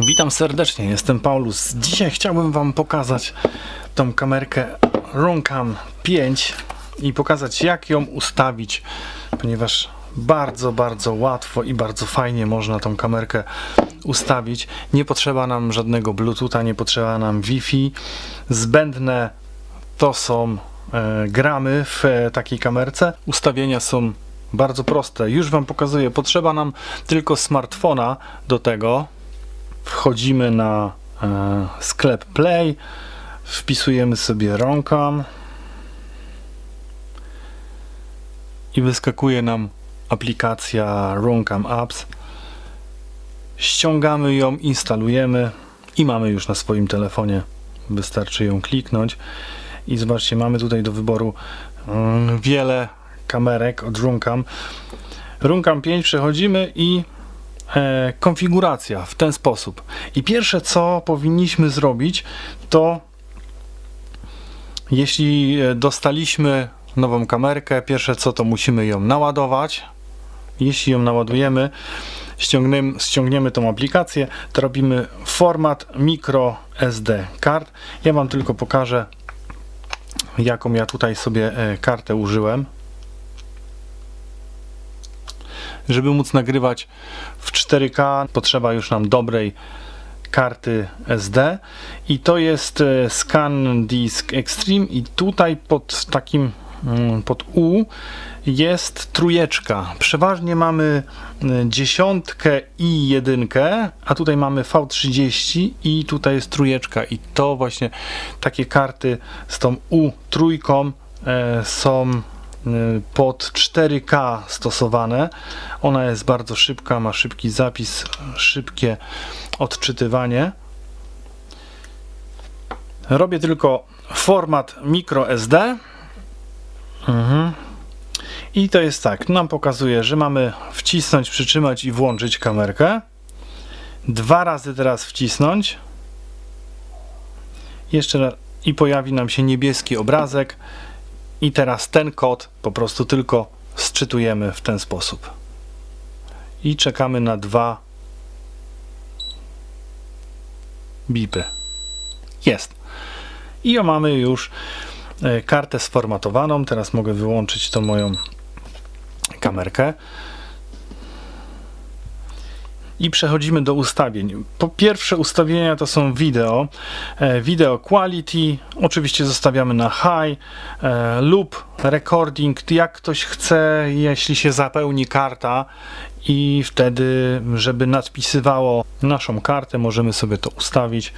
Witam serdecznie, jestem Paulus. Dzisiaj chciałbym Wam pokazać tą kamerkę Runcam 5 i pokazać jak ją ustawić, ponieważ bardzo, bardzo łatwo i bardzo fajnie można tą kamerkę ustawić. Nie potrzeba nam żadnego Bluetootha, nie potrzeba nam Wi-Fi. Zbędne to są e, gramy w e, takiej kamerce. Ustawienia są bardzo proste. Już Wam pokazuję. Potrzeba nam tylko smartfona do tego. Wchodzimy na e, sklep Play, wpisujemy sobie Roncam i wyskakuje nam aplikacja Roncam Apps. Ściągamy ją, instalujemy i mamy już na swoim telefonie. Wystarczy ją kliknąć i zobaczcie, mamy tutaj do wyboru mm, wiele kamerek od Runcam. Runcam 5 przechodzimy i konfiguracja w ten sposób. I pierwsze co powinniśmy zrobić to jeśli e, dostaliśmy nową kamerkę, pierwsze co to musimy ją naładować. Jeśli ją naładujemy, ściągniemy, ściągniemy tą aplikację, to robimy format micro SD card. Ja wam tylko pokażę jaką ja tutaj sobie e, kartę użyłem. Żeby móc nagrywać w 4K potrzeba już nam dobrej karty SD i to jest e, Scan Disk Extreme. I tutaj pod takim mm, pod U jest trójeczka. Przeważnie mamy e, dziesiątkę i jedynkę, a tutaj mamy V30 i tutaj jest trójeczka. I to właśnie takie karty z tą U trójką e, są pod 4K stosowane. Ona jest bardzo szybka, ma szybki zapis, szybkie odczytywanie. Robię tylko format microSD. Mhm. I to jest tak, nam pokazuje, że mamy wcisnąć, przytrzymać i włączyć kamerkę. Dwa razy teraz wcisnąć. Jeszcze raz i pojawi nam się niebieski obrazek. I teraz ten kod po prostu tylko sczytujemy w ten sposób. I czekamy na dwa bipy. Jest. I o mamy już e, kartę sformatowaną. Teraz mogę wyłączyć tą moją kamerkę. I przechodzimy do ustawień. Po pierwsze ustawienia to są wideo. E, Video quality, oczywiście zostawiamy na high e, lub recording, jak ktoś chce, jeśli się zapełni karta i wtedy, żeby nadpisywało naszą kartę, możemy sobie to ustawić.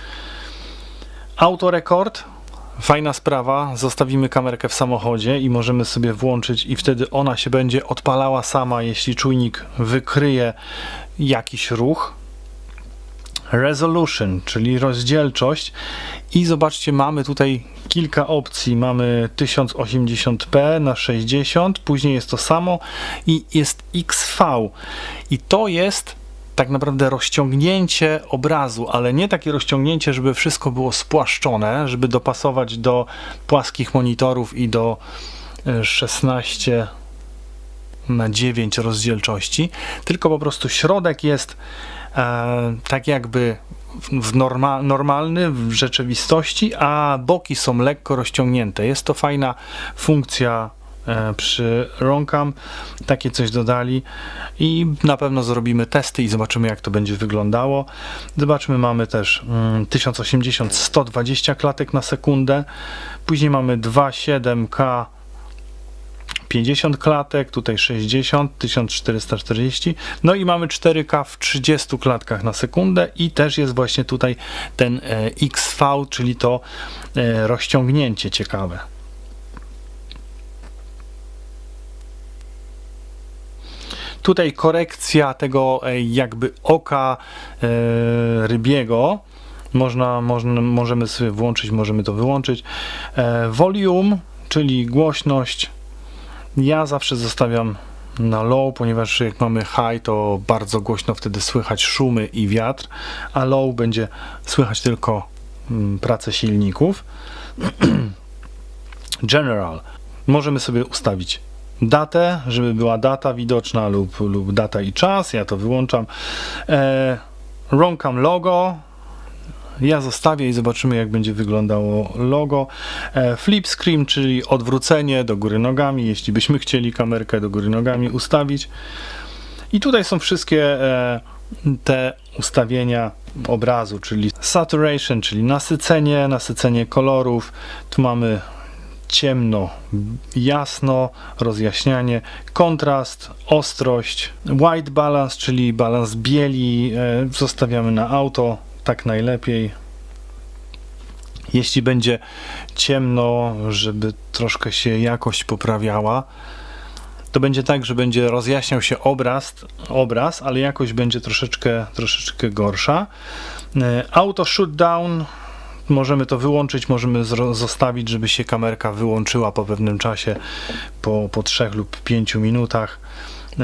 Autorekord, fajna sprawa, zostawimy kamerkę w samochodzie i możemy sobie włączyć i wtedy ona się będzie odpalała sama, jeśli czujnik wykryje jakiś ruch. Resolution, czyli rozdzielczość i zobaczcie, mamy tutaj kilka opcji. Mamy 1080p na 60, później jest to samo i jest XV i to jest tak naprawdę rozciągnięcie obrazu, ale nie takie rozciągnięcie, żeby wszystko było spłaszczone, żeby dopasować do płaskich monitorów i do e, 16 na 9 rozdzielczości, tylko po prostu środek jest e, tak jakby w- norma, normalny w rzeczywistości, a boki są lekko rozciągnięte. Jest to fajna funkcja e, przy Roncam. Takie coś dodali i na pewno zrobimy testy i zobaczymy jak to będzie wyglądało. Zobaczmy, mamy też mm, 1080 120 klatek na sekundę. Później mamy 2.7K 50 klatek, tutaj 60, 1440. No i mamy 4K w 30 klatkach na sekundę i też jest właśnie tutaj ten e, XV, czyli to e, rozciągnięcie ciekawe. Tutaj korekcja tego e, jakby oka e, rybiego. Można, można, możemy sobie włączyć, możemy to wyłączyć. E, volume, czyli głośność ja zawsze zostawiam na low, ponieważ jak mamy high, to bardzo głośno wtedy słychać szumy i wiatr, a low będzie słychać tylko mm, pracę silników. General. Możemy sobie ustawić datę, żeby była data widoczna lub, lub data i czas. Ja to wyłączam. E, Roncam logo. Ja zostawię i zobaczymy, jak będzie wyglądało logo. E, Flip screen, czyli odwrócenie do góry nogami, jeśli byśmy chcieli kamerkę do góry nogami ustawić. I tutaj są wszystkie e, te ustawienia obrazu, czyli saturation, czyli nasycenie, nasycenie kolorów. Tu mamy ciemno, jasno, rozjaśnianie, kontrast, ostrość, white balance, czyli balans bieli, e, zostawiamy na auto, tak najlepiej. Jeśli będzie ciemno, żeby troszkę się jakość poprawiała, to będzie tak, że będzie rozjaśniał się obraz, obraz ale jakość będzie troszeczkę, troszeczkę gorsza. E, Auto shutdown możemy to wyłączyć, możemy zostawić, żeby się kamerka wyłączyła po pewnym czasie, po, po 3 lub 5 minutach. e,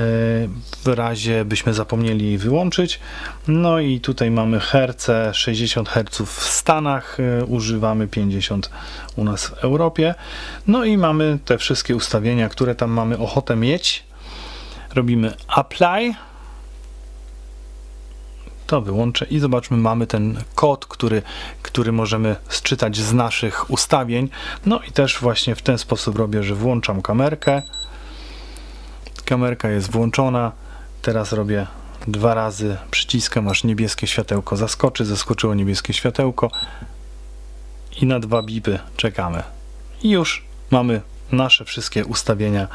W razie byśmy zapomnieli jej wyłączyć. No i tutaj mamy herce 60 Hz w Stanach, e, używamy 50 u nas w Europie. No i mamy te wszystkie ustawienia, które tam mamy ochotę mieć. Robimy apply. To wyłączę i zobaczmy, mamy ten kod, który, który możemy sczytać z naszych ustawień. No i też właśnie w ten sposób robię, że włączam kamerkę. Kamerka jest włączona. Teraz robię dwa razy przyciskiem, aż niebieskie światełko zaskoczy. Zaskoczyło niebieskie światełko. I na dwa bipy czekamy. I już mamy nasze wszystkie ustawienia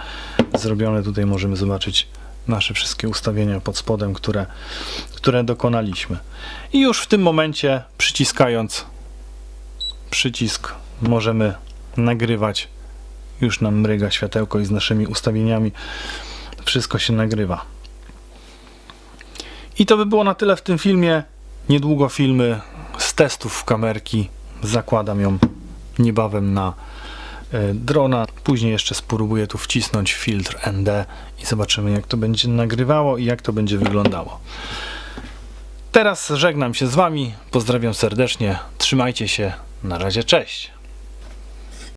zrobione. Tutaj możemy zobaczyć nasze wszystkie ustawienia pod spodem, które, które dokonaliśmy. I już w tym momencie przyciskając przycisk możemy nagrywać. Już nam mryga światełko i z naszymi ustawieniami wszystko się nagrywa. I to by było na tyle w tym filmie. Niedługo filmy z testów kamerki. Zakładam ją niebawem na drona. Później jeszcze spróbuję tu wcisnąć filtr ND i zobaczymy jak to będzie nagrywało i jak to będzie wyglądało. Teraz żegnam się z Wami. Pozdrawiam serdecznie. Trzymajcie się. Na razie, cześć.